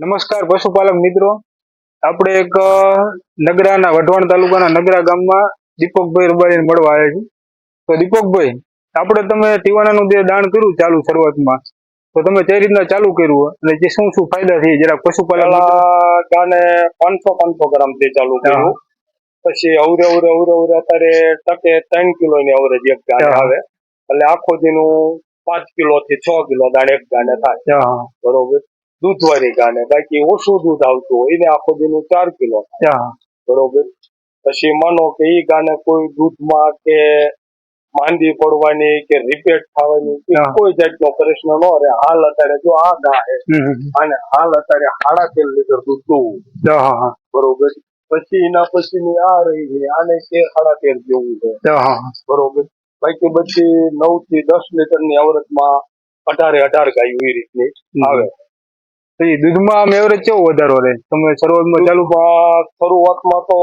નમસ્કાર પશુપાલક મિત્રો. આપણે એક નગરાના વઢવાણ તાલુકાના નગરા ગામમાં દીપકભાઈ રબારીને મળવા આવ્યા છીએ. તો દીપકભાઈ આપણે તમે ટીવાણાનું જે દાણ કર્યું ચાલુ શરૂઆતમાં તો તમે કઈ રીતના ચાલુ કર્યું અને જે શું શું ફાયદા થઈ જરા પશુપાલક દાને પાંચસો પાંચસો ગ્રામથી ચાલુ કર્યું. પછી અવરે અવરે અવરે અવરે અત્યારે ટકે ત્રણ કિલો ની અવરેજ એક ગાને આવે. એટલે આખો દીનું પાંચ કિલો થી છ કિલો દાણ એક ગાને થાય. બરોબર. દૂધવાળી ગાને બાકી ઓછું દૂધ આવતું હોય એને આખો દીનું ચાર કિલો બરોબર? પછી માનો કે એ ગાને કોઈ દૂધમાં કે માંદી પડવાની કે રિપેટ થવાની કોઈ જાતનો પ્રશ્ન ન રહે. હાલ અત્યારે જો આ ગા. અને હાલ અત્યારે સાડા તેર લીટર દૂધ દોવું બરોબર? પછી એના પછીની આ રહી છે આને કે સાડા તેર જેવું છે. બરોબર? બાકી બધી નવથી દસ લીટરની આવરતમાં અઢારે અઢાર ગાય એ રીતની આવે. તો એ દૂધમાં આમ એવરેજ કેવો વધારો રહે તમે શરૂઆતમાં ચાલુ શરૂઆતમાં તો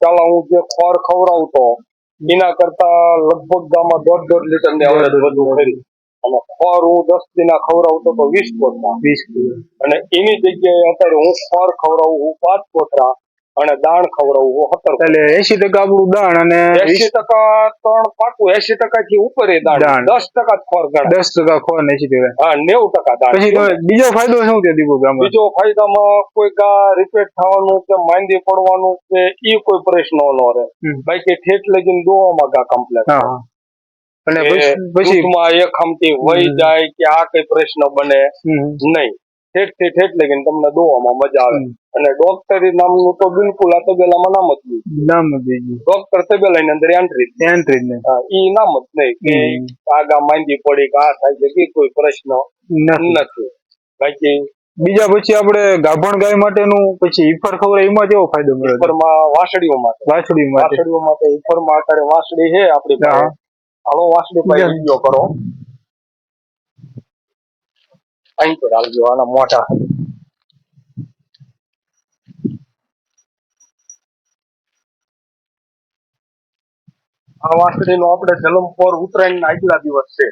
પેલા હું જે ખોર ખવડાવતો એના કરતા લગભગ ગામમાં દોઢ દોઢ લીટરની અવરત વધુ કરી અને ખોર હું દસ દિના ખવડાવતો તો વીસ પોતરા વીસ અને એની જગ્યાએ અત્યારે હું ખોર ખવડાવું હું પાંચ પોતરા અને દાણ ખવડાવવું હતર એટલે એસી ટકા આપણું દાણ અને એસી ટકા ત્રણ પાકું એસી ટકા થી ઉપર એ દાણ. દસ ટકા ખોર ગણ દસ ટકા ખોર એસી ટકા. હા નેવું ટકા દાણ. પછી બીજો ફાયદો શું છે દીપકભાઈ આમાં? બીજો ફાયદામાં કોઈ ગા રિપેટ થવાનું કે માંદી પડવાનું કે ઈ કોઈ પ્રશ્ન ન રહે. બાકી ઠેઠ લગીને દોવામાં ગા કમ્પ્લેટ અને પછી એક ખમતી વહી જાય કે આ કઈ પ્રશ્ન બને નહીં. ઠેઠથી ઠેઠ લગીને તમને દોવામાં મજા આવે. અને ડોક્ટરી નામનું તો બિલકુલ આ તબેલામાં નામ જ નહીં. નામ જ ડોક્ટર તબેલાની અંદર એન્ટ્રી એન્ટ્રી ને ઈ નામ જ નહીં કે આગા માંદી પડી કે આ થાય છે કોઈ પ્રશ્ન નથી. બાકી બીજા પછી આપણે ગાભણ ગાય માટેનું પછી ઈફર ખબર એમાં કેવો ફાયદો મળે? ઈફરમાં વાસળીઓ માટે. વાછડી માટે. વાસળીઓ માટે ઈફરમાં અત્યારે વાસળી છે આપણી. હાલો વાસળી પાસે. કરો. અહીં તો આવજો આના મોટા આ વાસળીનો આપણે જલમ પર ઉત્તરાયણ આગલા દિવસ છે.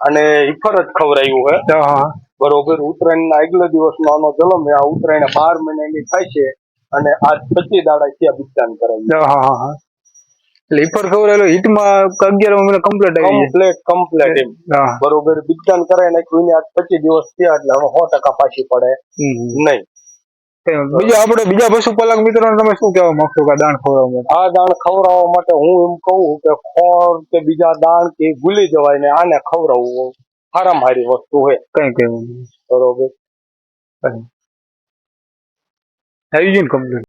અને ઇફર જ ખવરાયું હે. બરોબર ઉત્તરાયણ ના આગલા દિવસ નો આનો જલમ આ ઉત્તરાયણ બાર મહિનાની થાય છે અને આજ પચીસ દાડા ત્યાં વિજ્ઞાન કરાયું એટલે ઈફર ખવડાયેલો હિટમાં અગિયાર મહિના કમ્પ્લીટ આવી કમ્પ્લેટ કમ્પ્લેટ એમ. બરોબર વિજ્ઞાન કરાય નાખ્યું આજ પચીસ દિવસ થયા એટલે હવે સો ટકા પાછી પડે. નહીં. બીજા આપણે બીજા પશુપાલક મિત્રોને તમે શું કહેવા માંગશો કે દાણ ખવડાવવા માટે? આ દાણ ખવડાવવા માટે હું એમ કહું કે ખોર કે બીજા દાણ કે ભૂલી જવાય ને આને ખવડાવવું સારા સારી વસ્તુ હોય. કઈ કઈ બરોબર. આવી ગયું કમ્પ્લીટ